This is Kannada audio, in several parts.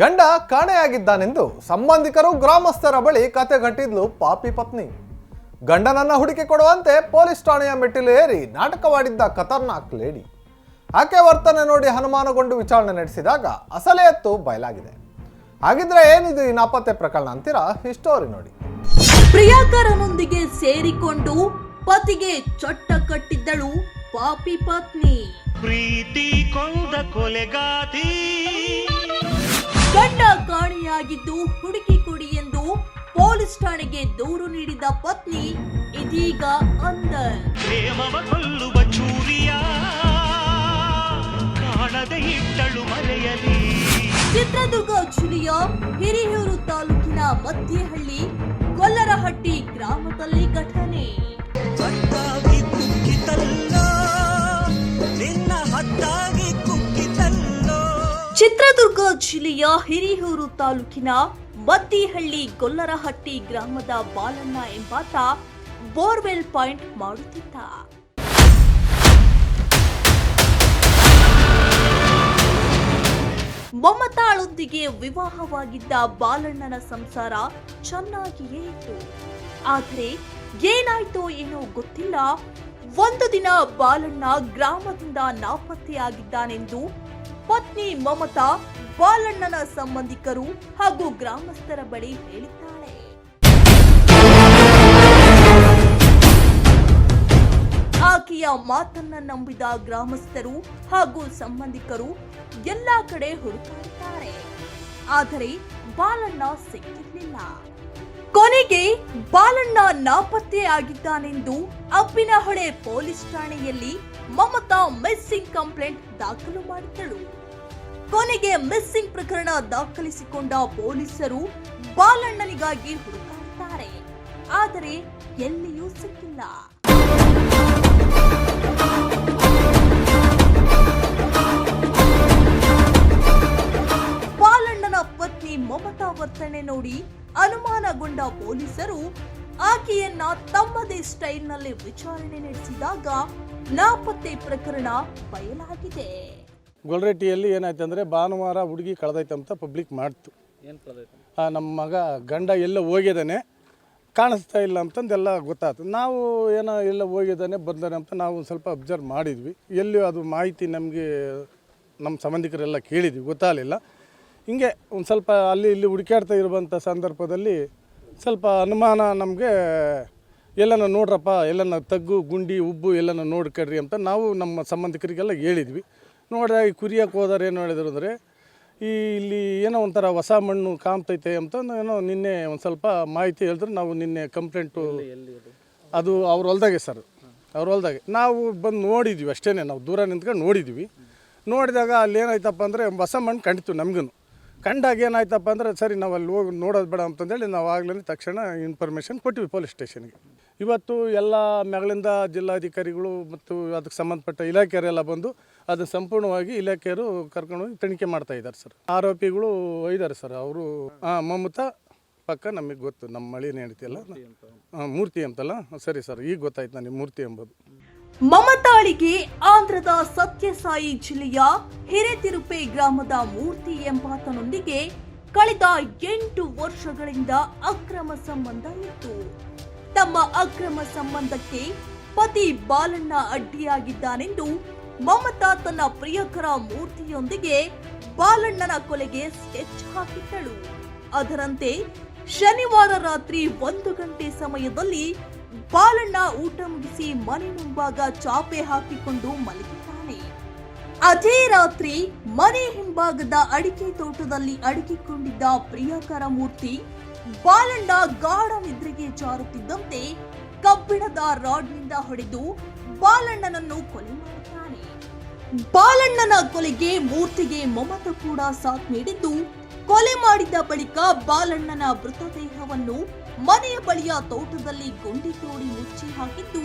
ಗಂಡ ಕಾಣೆಯಾಗಿದ್ದಾನೆಂದು ಸಂಬಂಧಿಕರು ಗ್ರಾಮಸ್ಥರ ಬಳಿ ಕತೆ ಕಟ್ಟಿದ್ಲು ಪಾಪಿ ಪತ್ನಿ. ಗಂಡನನ್ನ ಹುಡುಕಿ ಕೊಡುವಂತೆ ಪೊಲೀಸ್ ಠಾಣೆಯ ಮೆಟ್ಟಿಲು ಏರಿ ನಾಟಕವಾಡಿದ್ದ ಖತರ್ನಾಕ್ ಲೇಡಿ. ಆಕೆ ವರ್ತನೆ ನೋಡಿ ಅನುಮಾನಗೊಂಡು ವಿಚಾರಣೆ ನಡೆಸಿದಾಗ ಅಸಲೇ ಎತ್ತು ಬಯಲಾಗಿದೆ. ಹಾಗಿದ್ರೆ ಏನಿದು ಈ ನಾಪತ್ತೆ ಪ್ರಕರಣ ಅಂತೀರಾ? ಹಿಸ್ಟೋರಿ ನೋಡಿ. ಪ್ರಿಯಾಕರನೊಂದಿಗೆ ಸೇರಿಕೊಂಡು ಪತಿಗೆ ಚೊಟ್ಟ ಕಟ್ಟಿದ್ದಳು ಪಾಪಿ ಪತ್ನಿ. ಪ್ರೀತಿ ಕೊಂದ ಕೊಲೆಗಾತಿ ಗಂಡ ಕಾಣೆಯಾಗಿದ್ದು ಹುಡುಕಿ ಕೊಡಿ ಎಂದು ಪೊಲೀಸ್ ಠಾಣೆಗೆ ದೂರು ನೀಡಿದ ಪತ್ನಿ ಇದೀಗ ಅಂದರ್ ಪ್ರೇಮವ ಕೊಲ್ಲುವ ಚೂರಿಯ ಕಾಣದೆ ಇಟ್ಟಳು ಮರೆಯಲಿ. ಚಿತ್ರದುರ್ಗ ಜಿಲ್ಲೆಯ ಹಿರಿಯೂರು ತಾಲೂಕಿನ ಮಧ್ಯಹಳ್ಳಿ ಕೊಲ್ಲರಹಟ್ಟಿ ಗ್ರಾಮದಲ್ಲಿ ಘಟನೆ. ಚಿತ್ರದುರ್ಗ ಜಿಲ್ಲೆಯ ಹಿರಿಯೂರು ತಾಲೂಕಿನ ಮತ್ತಿಹಳ್ಳಿ ಗೊಲ್ಲರಹಟ್ಟಿ ಗ್ರಾಮದ ಬಾಲಣ್ಣ ಎಂಬಾತ ಬೋರ್ವೆಲ್ ಪಾಯಿಂಟ್ ಮಾಡುತ್ತಿದ್ದ. ಮಮತಾಳೊಂದಿಗೆ ವಿವಾಹವಾಗಿದ್ದ ಬಾಲಣ್ಣನ ಸಂಸಾರ ಚೆನ್ನಾಗಿಯೇ ಇತ್ತು. ಆದರೆ ಏನಾಯ್ತೋ ಏನೋ ಗೊತ್ತಿಲ್ಲ. ಒಂದು ದಿನ ಬಾಲಣ್ಣ ಗ್ರಾಮದಿಂದ ನಾಪತ್ತೆಯಾಗಿದ್ದಾನೆಂದು ಪತ್ನಿ ಮಮತಾ ಬಾಲಣ್ಣನ ಸಂಬಂಧಿಕರು ಹಾಗೂ ಗ್ರಾಮಸ್ಥರ ಬಳಿ ಹೇಳಿದ್ದಾಳೆ ಆಕೆಯ ಮಾತನ್ನ ನಂಬಿದ ಗ್ರಾಮಸ್ಥರು ಹಾಗೂ ಸಂಬಂಧಿಕರು ಎಲ್ಲಾ ಕಡೆ ಹುಡುಕಾಡಿದ್ದಾರೆ. ಆದರೆ ಬಾಲಣ್ಣ ಸಿಕ್ಕಿರಲಿಲ್ಲ. ಕೊನೆಗೆ ಬಾಲಣ್ಣ ನಾಪತ್ತೆಯಾಗಿದ್ದಾನೆಂದು ಅಬ್ಬಿನಹೊಳೆ ಪೊಲೀಸ್ ಠಾಣೆಯಲ್ಲಿ ಮಮತಾ ಮಿಸ್ಸಿಂಗ್ ಕಂಪ್ಲೇಂಟ್ ದಾಖಲು ಮಾಡಿದ್ದಳು. ಕೊನೆಗೆ ಮಿಸ್ಸಿಂಗ್ ಪ್ರಕರಣ ದಾಖಲಿಸಿಕೊಂಡ ಪೊಲೀಸರು ಬಾಲಣ್ಣನಿಗಾಗಿ ಹುಡುಕಾಡುತ್ತಾರೆ. ಆದರೆ ಎಲ್ಲಿಯೂ ಸಿಕ್ಕಿಲ್ಲ. ಬಾಲಣ್ಣನ ಪತ್ನಿ ಮಮತಾ ವರ್ತನೆ ನೋಡಿ ಅನುಮಾನಗೊಂಡ ಪೊಲೀಸರು ಆಕೆಯನ್ನ ತಮ್ಮದೇ ಸ್ಟೈಲ್ನಲ್ಲಿ ವಿಚಾರಣೆ ನಡೆಸಿದಾಗ ನಾಪತ್ತೆ ಪ್ರಕರಣ ಬಯಲಾಗಿದೆ. ಗೊಲ್ರೆಟ್ಟಿಯಲ್ಲಿ ಏನಾಯ್ತು ಅಂದರೆ ಭಾನುವಾರ ಹುಡುಗಿ ಕಳೆದೈತೆ ಅಂತ ಪಬ್ಲಿಕ್ ಮಾಡ್ತು. ಆ, ನಮ್ಮ ಮಗ ಗಂಡ ಎಲ್ಲ ಹೋಗಿದ್ದಾನೆ ಕಾಣಿಸ್ತಾ ಇಲ್ಲ ಅಂತಂದೆಲ್ಲ ಗೊತ್ತಾಯ್ತು ನಾವು ಏನೋ ಎಲ್ಲ ಹೋಗಿದ್ದಾನೆ ಬಂದಾನೆ ಅಂತ ನಾವು ಒಂದು ಸ್ವಲ್ಪ ಅಬ್ಸರ್ವ್ ಮಾಡಿದ್ವಿ. ಎಲ್ಲಿ ಅದು ಮಾಹಿತಿ ನಮಗೆ ನಮ್ಮ ಸಂಬಂಧಿಕರೆಲ್ಲ ಕೇಳಿದ್ವಿ ಗೊತ್ತಾಗಲಿಲ್ಲ. ಹಿಂಗೆ ಒಂದು ಸ್ವಲ್ಪ ಅಲ್ಲಿ ಇಲ್ಲಿ ಹುಡುಕಾಡ್ತಾ ಇರುವಂಥ ಸಂದರ್ಭದಲ್ಲಿ ಸ್ವಲ್ಪ ಅನುಮಾನ ನಮಗೆ ಎಲ್ಲನ ನೋಡ್ರಪ್ಪ ಎಲ್ಲನ ತಗ್ಗು ಗುಂಡಿ ಉಬ್ಬು ಎಲ್ಲನ ನೋಡ್ಕೊಡ್ರಿ ಅಂತ ನಾವು ನಮ್ಮ ಸಂಬಂಧಿಕರಿಗೆಲ್ಲ ಹೇಳಿದ್ವಿ. ನೋಡಿದಾಗ ಈ ಕುರಿಯಕ್ಕೆ ಹೋದಾರೆ ಏನು ಹೇಳಿದ್ರು ಅಂದರೆ ಈ ಇಲ್ಲಿ ಏನೋ ಒಂಥರ ಹೊಸ ಮಣ್ಣು ಕಾಮ್ತೈತೆ ಅಂತ ಏನೋ ನಿನ್ನೆ ಒಂದು ಸ್ವಲ್ಪ ಮಾಹಿತಿ ಹೇಳಿದ್ರು ನಾವು ನಿನ್ನೆ ಕಂಪ್ಲೇಂಟು ಅದು? ಅವ್ರ ಹೊಲ್ದಾಗೆ ಸರ್ ಅವ್ರ ಹೊಲ್ದಾಗೆ. ನಾವು ಬಂದು ನೋಡಿದ್ವಿ ಅಷ್ಟೇ ನಾವು ದೂರ ನಿಂತ್ಕೊಂಡು ನೋಡಿದ್ವಿ. ನೋಡಿದಾಗ ಅಲ್ಲಿ ಏನಾಯ್ತಪ್ಪ ಅಂದರೆ ಹೊಸ ಮಣ್ಣು ಕಂಡಿತು ನಮಗೂ ಕಂಡಾಗ ಏನಾಯ್ತಪ್ಪ ಅಂದರೆ ಸರಿ ನಾವು ಅಲ್ಲಿ ಹೋಗಿ ನೋಡೋದು ಬೇಡ ಅಂತಂದೇಳಿ ನಾವು ಆಗಲೇ ತಕ್ಷಣ ಇನ್ಫಾರ್ಮೇಷನ್ ಕೊಟ್ಟಿವಿ ಪೊಲೀಸ್ ಸ್ಟೇಷನ್ಗೆ ಇವತ್ತು ಎಲ್ಲ ಮೆಗಳಿಂದ ಜಿಲ್ಲಾಧಿಕಾರಿಗಳು ಮತ್ತು ಅದಕ್ಕೆ ಸಂಬಂಧಪಟ್ಟ ಇಲಾಖೆಯವರೆಲ್ಲ ಬಂದು ಅದನ್ನು ಸಂಪೂರ್ಣವಾಗಿ ಇಲಾಖೆಯವರು ಕರ್ಕೊಂಡು ಹೋಗಿ ತನಿಖೆ ಮಾಡ್ತಾ ಇದ್ದಾರೆ ಸರ್. ಆರೋಪಿಗಳು ಇದ್ದಾರೆ ಸರ್. ಅವರು ಹಾಂ ಮಮತಾ ಪಕ್ಕ ನಮಗೆ ಗೊತ್ತು ನಮ್ಮ ಮಳಿ ಹೇಳ್ತಿಯಲ್ಲ ಹಾಂ ಮೂರ್ತಿ ಅಂತಲ್ಲ? ಸರಿ ಸರ್ ಈಗ ಗೊತ್ತಾಯ್ತು ನನಗೆ ಮೂರ್ತಿ ಎಂಬುದು. ಮಮತಾಳಿಗೆ ಆಂಧ್ರದ ಸತ್ಯಸಾಯಿ ಜಿಲ್ಲೆಯ ಹಿರೇತಿರುಪೆ ಗ್ರಾಮದ ಮೂರ್ತಿ ಎಂಬಾತನೊಂದಿಗೆ ಕಳೆದ ಎಂಟು ವರ್ಷಗಳಿಂದ ಅಕ್ರಮ ಸಂಬಂಧ ಇತ್ತು. ತಮ್ಮ ಅಕ್ರಮ ಸಂಬಂಧಕ್ಕೆ ಪತಿ ಬಾಲಣ್ಣ ಅಡ್ಡಿಯಾಗಿದ್ದಾನೆಂದು ಮಮತಾ ತನ್ನ ಪ್ರಿಯಕರ ಮೂರ್ತಿಯೊಂದಿಗೆ ಬಾಲಣ್ಣನ ಕೊಲೆಗೆ ಸ್ಕೆಚ್ ಹಾಕಿದ್ದಳು. ಅದರಂತೆ ಶನಿವಾರ ರಾತ್ರಿ ಒಂದು ಗಂಟೆ ಸಮಯದಲ್ಲಿ ಬಾಲಣ್ಣ ಊಟ ಮುಗಿಸಿ ಮನೆ ಮುಂಭಾಗ ಚಾಪೆ ಹಾಕಿಕೊಂಡು ಮಲಗಿದ್ದಾನೆ. ಅದೇ ರಾತ್ರಿ ಮನೆ ಹಿಂಭಾಗದ ಅಡಿಕೆ ತೋಟದಲ್ಲಿ ಅಡಗಿಕೊಂಡಿದ್ದ ಪ್ರಿಯಕರ ಮೂರ್ತಿ ಬಾಲಣ್ಣ ಗಾಢ ನಿದ್ರೆಗೆ ಜಾರುತ್ತಿದ್ದಂತೆ ಕಬ್ಬಿಣದ ರಾಡ್ನಿಂದ ಹೊಡೆದು ಬಾಲಣ್ಣನನ್ನು ಕೊಲೆ ಮಾಡುತ್ತಾನೆ. ಬಾಲಣ್ಣನ ಕೊಲೆಗೆ ಮೂರ್ತಿಗೆ ಮಮತ ಕೂಡ ಸಾಥ್ ನೀಡಿದ್ದು, ಕೊಲೆ ಮಾಡಿದ ಬಳಿಕ ಬಾಲಣ್ಣನ ಮೃತದೇಹವನ್ನು ಮನೆಯ ಬಳಿಯ ತೋಟದಲ್ಲಿ ಗುಂಡಿ ತೋಡಿ ಮುಚ್ಚಿ ಹಾಕಿದ್ದು,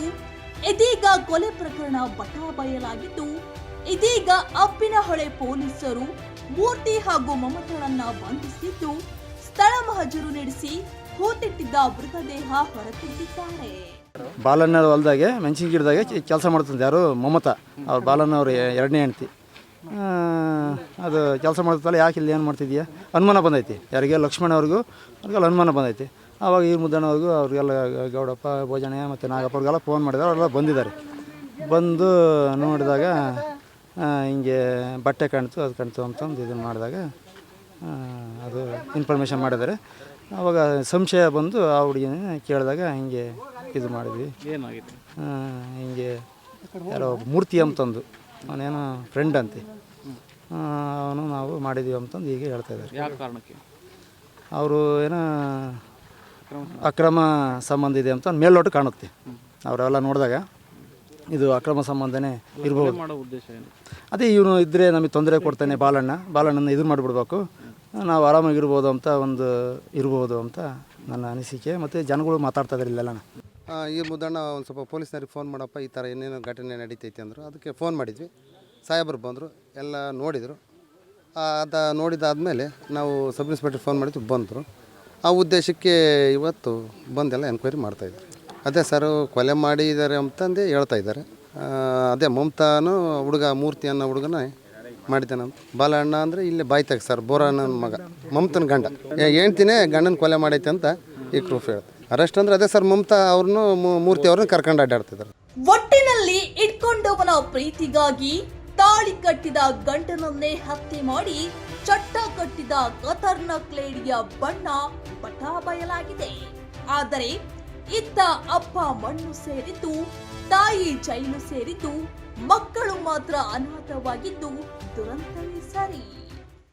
ಇದೀಗ ಕೊಲೆ ಪ್ರಕರಣ ಬಟಾಬಯಲಾಗಿದ್ದು, ಇದೀಗ ಅಪ್ಪಿನಹೊಳೆ ಪೊಲೀಸರು ಮೂರ್ತಿ ಹಾಗೂ ಮಮತಳನ್ನ ಬಂಧಿಸಿದ್ದು ಸ್ಥಳ ಮಹಜರು ನಡೆಸಿ ಹೂತಿಟ್ಟಿದ್ದ ಮೃತದೇಹ ಹೊರತಿದ್ದಾರೆ ಬಾಲಣ್ಣ ಹೊಲದಾಗೆ, ಮೆಣಸಿನ ಗಿಡದಾಗೆ ಕೆಲಸ ಮಾಡ್ತಂತೆ ಯಾರು? ಮಮತಾ. ಅವ್ರು ಬಾಲಣ್ಣ ಅವ್ರ ಎರಡನೇ ಹೆಂಡ್ತಿ. ಅದು ಕೆಲಸ ಮಾಡ್ತಲ್ಲ ಯಾಕೆ ಇಲ್ಲಿ ಏನು ಮಾಡ್ತಿದ್ಯಾ? ಅನುಮಾನ ಬಂದೈತಿ. ಯಾರಿಗೆ ಲಕ್ಷ್ಮಣ ಅವ್ರಿಗೂ, ಅವ್ರಿಗೆಲ್ಲ ಅನುಮಾನ ಬಂದೈತಿ. ಆವಾಗ ಈ ಮುದ್ದಣ್ಣವ್ರಿಗೂ ಅವ್ರಿಗೆಲ್ಲ ಗೌಡಪ್ಪ, ಭೋಜನೆ ಮತ್ತು ನಾಗಪ್ಪ ಅವ್ರಿಗೆಲ್ಲ ಫೋನ್ ಮಾಡಿದ್ದಾರೆ ಅವರೆಲ್ಲ ಬಂದಿದ್ದಾರೆ. ಬಂದು ನೋಡಿದಾಗ ಹಿಂಗೆ ಬಟ್ಟೆ ಕಾಣ್ತು, ಅದು ಕಾಣ್ತು ಅಂತಂದು ಇದನ್ನು ಮಾಡಿದಾಗ ಅದು ಇನ್ಫಾರ್ಮೇಷನ್ ಮಾಡಿದ್ದಾರೆ. ಅವಾಗ ಸಂಶಯ ಬಂದು ಆ ಹುಡುಗಿನ ಕೇಳಿದಾಗ ಹಿಂಗೆ ಇದು ಮಾಡಿದ್ವಿ. ಏನಾಗಿದೆ ಹಿಂಗೆ ಯಾರೋ ಮೂರ್ತಿ ಅಂತಂದು. ಅವನೇನೋ ಫ್ರೆಂಡ್ ಅಂತೆ. ಅವನು ನಾವು ಮಾಡಿದ್ದೀವಿ ಅಂತಂದು ಈಗ ಹೇಳ್ತಾ ಇದ್ದಾರೆ. ಯಾವ ಕಾರಣಕ್ಕೆ? ಅವರು ಏನೋ ಅಕ್ರಮ ಸಂಬಂಧ ಇದೆ ಅಂತ ಮೇಲ್ನೋಟ ಕಾಣುತ್ತೆ. ಅವರೆಲ್ಲ ನೋಡಿದಾಗ ಇದು ಅಕ್ರಮ ಸಂಬಂಧನೇ ಇರ್ಬೋದು. ಅದೇ ಇವನು ಇದ್ದರೆ ನಮಗೆ ತೊಂದರೆ ಕೊಡ್ತಾನೆ ಬಾಲಣ್ಣ. ಬಾಲಣ್ಣನ ಇದು ಮಾಡಿಬಿಡ್ಬೇಕು. ನಾವು ಆರಾಮಾಗಿರ್ಬೋದು ಅಂತ ಒಂದು ಇರ್ಬೋದು ಅಂತ ನನ್ನ ಅನಿಸಿಕೆ. ಮತ್ತು ಜನಗಳು ಮಾತಾಡ್ತಾ ಇದ್ದಾರೆ ಇಲ್ಲೆಲ್ಲ ಆ, ಈ ಮುದ್ದಣ್ಣ ಒಂದು ಸ್ವಲ್ಪ ಪೊಲೀಸ್ನವ್ರಿಗೆ ಫೋನ್ ಮಾಡಪ್ಪ ಈ ಥರ ಏನೇನೋ ಘಟನೆ ನಡೀತೈತೆ ಅಂದರು. ಅದಕ್ಕೆ ಫೋನ್ ಮಾಡಿದ್ವಿ. ಸಾಹೇಬರು ಬಂದರು ಎಲ್ಲ ನೋಡಿದರು. ಅದು ನೋಡಿದಾದ್ಮೇಲೆ ನಾವು ಸಬ್ ಇನ್ಸ್ಪೆಕ್ಟರ್ ಫೋನ್ ಮಾಡಿದ್ವಿ ಬಂದರು. ಆ ಉದ್ದೇಶಕ್ಕೆ ಇವತ್ತು ಬಂದೆಲ್ಲ ಎನ್ಕ್ವೈರಿ ಮಾಡ್ತಾಯಿದ್ರು ಅದೇ ಸರ್ ಕೊಲೆ ಮಾಡಿದ್ದಾರೆ ಅಂತಂದು ಹೇಳ್ತಾ ಇದ್ದಾರೆ. ಅದೇ ಮಮತಾನು ಹುಡುಗ ಮೂರ್ತಿ ಅನ್ನೋ ಹುಡುಗನ ಮಾಡಿದ್ದಾನಂತ ಬಾಲಣ್ಣ ಅಂದರೆ ಇಲ್ಲಿ ಬಾಯ್ತಾಗ ಸರ್, ಬೋರಣ್ಣನ ಮಗ. ಮಮತನ ಗಂಡ. ಹೇಳ್ತೀನಿ ಗಂಡನ ಕೊಲೆ ಮಾಡೈತೆ ಅಂತ ಈ ಪ್ರೂಫ್ ಹೇಳುತ್ತೆ ಅರೆಸ್ಟ್ ಅಂದ್ರೆ ಅದೇ ಸರ್, ಮಮತಾ ಅವ್ರನ್ನು ಮೂರ್ತಿ ಅವ್ರನ್ನ ಕರ್ಕೊಂಡು ಅಡ್ಡಾಡ್ತಿದ್ದಾರೆ. ಒಟ್ಟಿನಲ್ಲಿ ಇಟ್ಕೊಂಡವನ ಪ್ರೀತಿಗಾಗಿ ತಾಳಿ ಕಟ್ಟಿದ ಗಂಡನನ್ನೇ ಹತ್ಯೆ ಮಾಡಿ ಚಟ್ಟ ಕಟ್ಟಿದ ಖತರ್ನಾಕ್ ಲೇಡಿಯ ಬಣ್ಣ ಪಟಾ ಬಯಲಾಗಿದೆ. ಆದರೆ ಇತ್ತ ಅಪ್ಪ ಮಣ್ಣು ಸೇರಿದ್ದು ತಾಯಿ ಜೈಲು ಸೇರಿದ್ದು ಮಕ್ಕಳು ಮಾತ್ರ ಅನಾಥವಾಗಿದ್ದು ದುರಂತವೇ ಸರಿ.